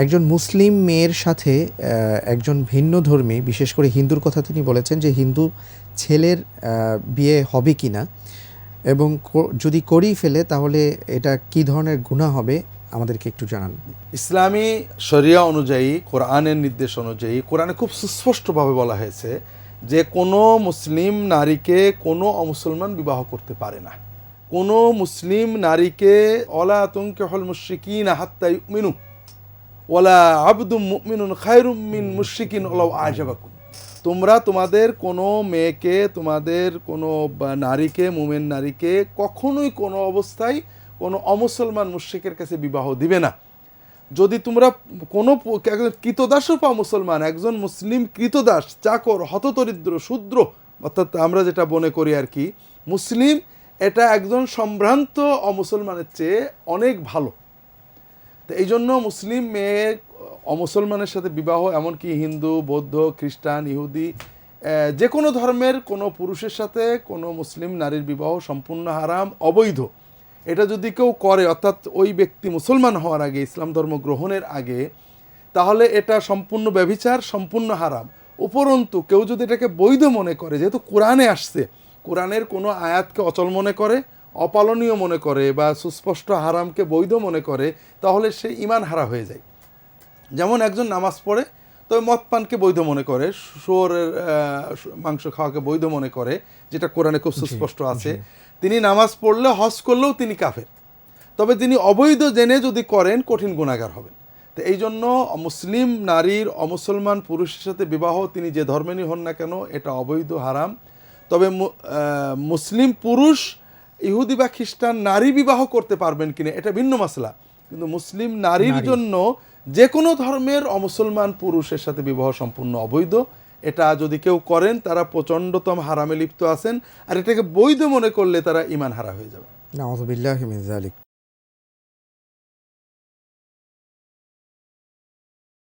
একজন মুসলিম মেয়ের সাথে একজন ভিন্ন ধর্মী, বিশেষ করে হিন্দুর কথা তিনি বলেছেন যে হিন্দু ছেলের বিয়ে হবে কি না এবং যদি করেই ফেলে তাহলে এটা কি ধরনের গুণা হবে আমাদেরকে একটু জানান। ইসলামী শরিয়া অনুযায়ী, কোরআনের নির্দেশ অনুযায়ী, কোরআনে খুব সুস্পষ্টভাবে বলা হয়েছে যে কোনো মুসলিম নারীকে কোনো অমুসলমান বিবাহ করতে পারে না। কোনো মুসলিম নারীকে অলা আতঙ্কে হল মুশ্রিকিন হাত্তাই মিনু ওলা আবদুম মুশরিকিন ওলাও আজাবাকুম। তোমরা তোমাদের কোনো মেয়েকে, তোমাদের কোনো নারীকে, মুমেন নারীকে কখনোই কোনো অবস্থায় কোনো অমুসলমান মুশ্রিকের কাছে বিবাহ দিবে না। যদি তোমরা কোনো একজন কৃতদাসও পাও মুসলমান, একজন মুসলিম কৃতদাস, চাকর, হতদরিদ্র, শূদ্র, অর্থাৎ আমরা যেটা মনে করি আর কি, মুসলিম এটা একজন সম্ভ্রান্ত অমুসলমানের চেয়ে অনেক ভালো। তো এই জন্য মুসলিম মেয়ে অমুসলমানের সাথে বিবাহ, এমনকি হিন্দু, বৌদ্ধ, খ্রিস্টান, ইহুদি যে কোনো ধর্মের কোনো পুরুষের সাথে কোনো মুসলিম নারীর বিবাহ সম্পূর্ণ হারাম, অবৈধ। এটা যদি কেউ করে, অর্থাৎ ওই ব্যক্তি মুসলমান হওয়ার আগে, ইসলাম ধর্ম গ্রহণের আগে, তাহলে এটা সম্পূর্ণ ব্যভিচার, সম্পূর্ণ হারাম। উপরন্তু, কেউ যদি এটাকে বৈধ মনে করে, যেহেতু কোরআনে আসছে, কোরআনের কোনো আয়াতকে অচল মনে করে অপালনীয় মনে করে বা সুস্পষ্ট হারামকে বৈধ মনে করে তাহলে সে ইমান হারা হয়ে যায়। যেমন একজন নামাজ পড়ে তবে মদ পানকে বৈধ মনে করে শুয়োরের মাংস খাওয়াকে বৈধ মনে করে যেটা কোরআনে খুব সুস্পষ্ট আছে। তিনি নামাজ পড়লে হজ করলেও তিনি কাফের। তবে তিনি অবৈধ জেনে যদি করেন কঠিন গুণাগার হবেন। তো এই জন্য মুসলিম নারীর অমুসলমান পুরুষের সাথে বিবাহ তিনি যে ধর্মেরই হন না কেন এটা অবৈধ হারাম। তবে মুসলিম পুরুষ ইহুদি বা খ্রিস্টান নারী বিবাহ করতে পারবেন কিনা এটা ভিন্ন মাসলা কিন্তু মুসলিম নারীর জন্য যে কোনো ধর্মের অমুসলমান পুরুষের সাথে বিবাহ সম্পূর্ণ অবৈধ। এটা যদি কেউ করেন তারা প্রচণ্ডতম হারামে লিপ্ত আছেন আর এটাকে বৈধ মনে করলে তারা ইমান হারা হয়ে যাবে।